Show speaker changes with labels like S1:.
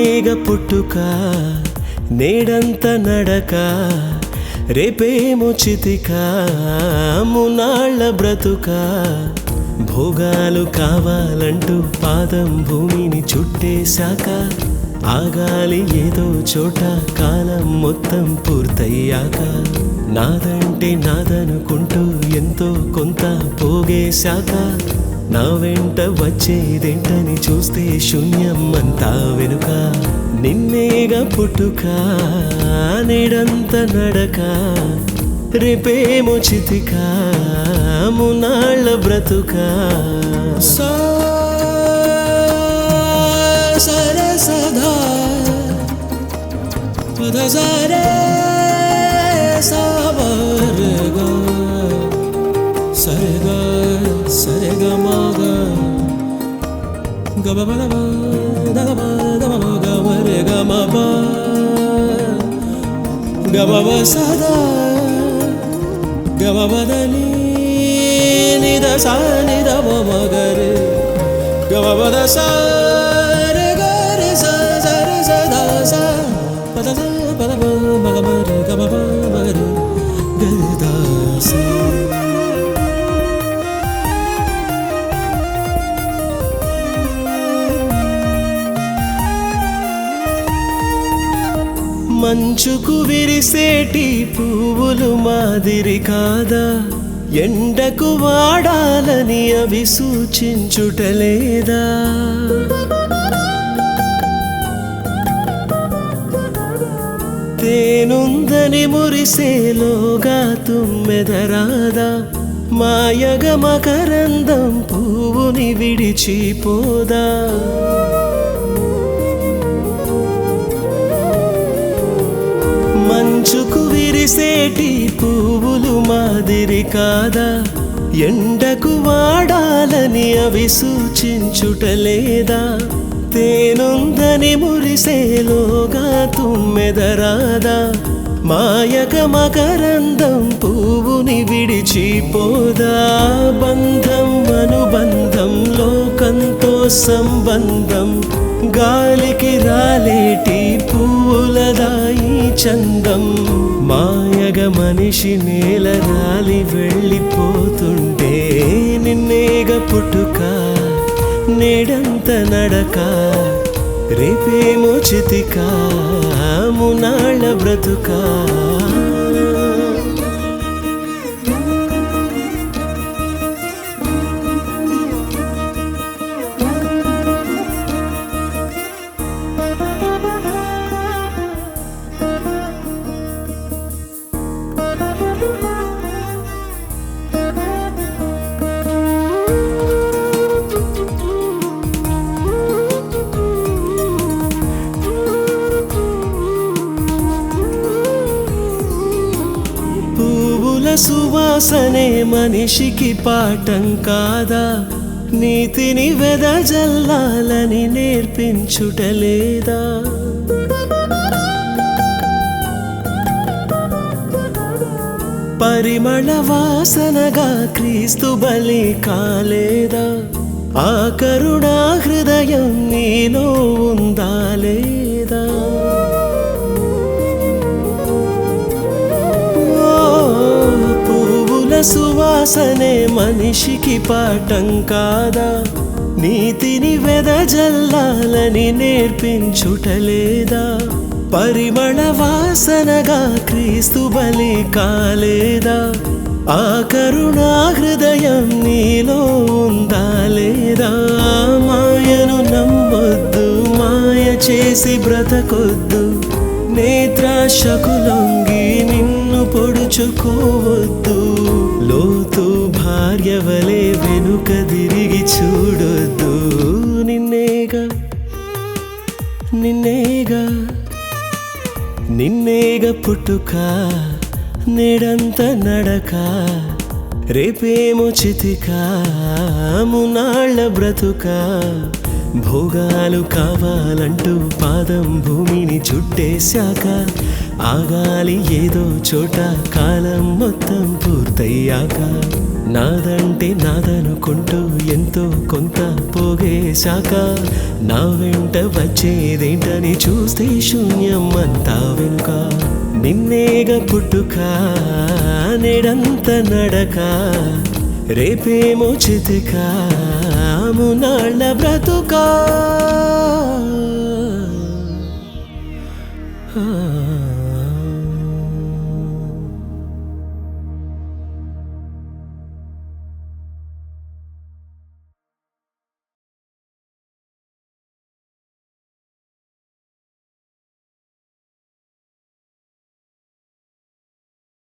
S1: నిన్నేగ పుట్టుక నేడంత నడక రేపేమో చితిక మునాళ్ళ బ్రతుక. భోగాలు కావాలంటూ పాదం భూమిని చుట్టేశాక ఆగాలి ఏదో చోట కాలం మొత్తం పూర్తయ్యాక. నాదంటే నాదనుకుంటూ ఎంతో కొంత పోగేశాక నా వెంట వచ్చేదేంటని చూస్తే శూన్యం అంతా వెనుక నిన్నేగా పుట్టుక నేడంత నడక రేపేమో చితిక మునాళ్ళ బ్రతుక. సా సరే సదా పద సరే சரிகமாக. கபபதபா கமபா கபப சதா கபபதனி நித சா நித மகரு. கபபத சாரு கரு சரி சதா சா. பத பத மகமரு கபப மகரு. கருதாசா మంచుకు విరిసేటి పువ్వులు మాదిరి కాదా? ఎండకు వాడాలని అవి సూచించుటలేదా? తేనుందని మురిసేలోగా తుమ్మెదరాదా? మాయగ మకరందం పువ్వుని విడిచిపోదా? మంచుకు పువ్వులు మాదిరి కాదా? ఎండకు వాడాలని అవి సూచించుటలేదా? తేనుందని మురిసేలోగా తుమ్మెదరాదా? మాయక మకరందం పువ్వుని విడిచిపోదా? బంధం అనుబంధం లోకంతో సంబంధం గాలికి రాలేటి పువ్వులదాయి చందం? మనిషి నేల రాలి వెళ్ళిపోతుంటే నిన్నేగ పుట్టుక నేడంత నడక రేపేమో చితిక మునాళ్ళ బ్రతుక. సువాసనే మనిషికి పాఠం కాదా? నీతిని వెదజల్లాలని నేర్పించుటలేదా పరిమళ వాసనగా క్రీస్తు బలి కాలేదా? ఆ కరుణా హృదయం నీలో ఉందా లేదా? సువాసనే మనిషికి పాఠం కాదా? నీతిని వెదజల్లాలని నేర్పించుటలేదా? పరిమళ వాసనగా క్రీస్తు బలి కాలేదా? ఆ కరుణా హృదయం నీలో ఉందా లేదా? మాయను నమ్మొద్దు మాయ చేసి బ్రతకొద్దు. నేత్రాశకు లొంగి నిన్ను లోతు భార్య వలె వెనుక తిరిగి చూడొద్దు. నిన్నేగా నిన్నేగా నిన్నేగ పుట్టుక నేడంత నడక రేపేమో చితిక మునాళ్ళ బ్రతుక. భోగాలు కావాలంటూ పాదం భూమిని చుట్టేశాక ఆగాలి ఏదో చోట కాలం మొత్తం పూర్తయ్యాక. నాదంటే నాదనుకుంటూ ఎంతో కొంత పోగేశాక నా వెంట వచ్చేదేంటని చూస్తే శూన్యం అంతా వెనుక. నిన్నేగ పుట్టుక నెడంత నడక. రేపేమో చితిక మునాళ్ళ బ్రతుకా. ఆ.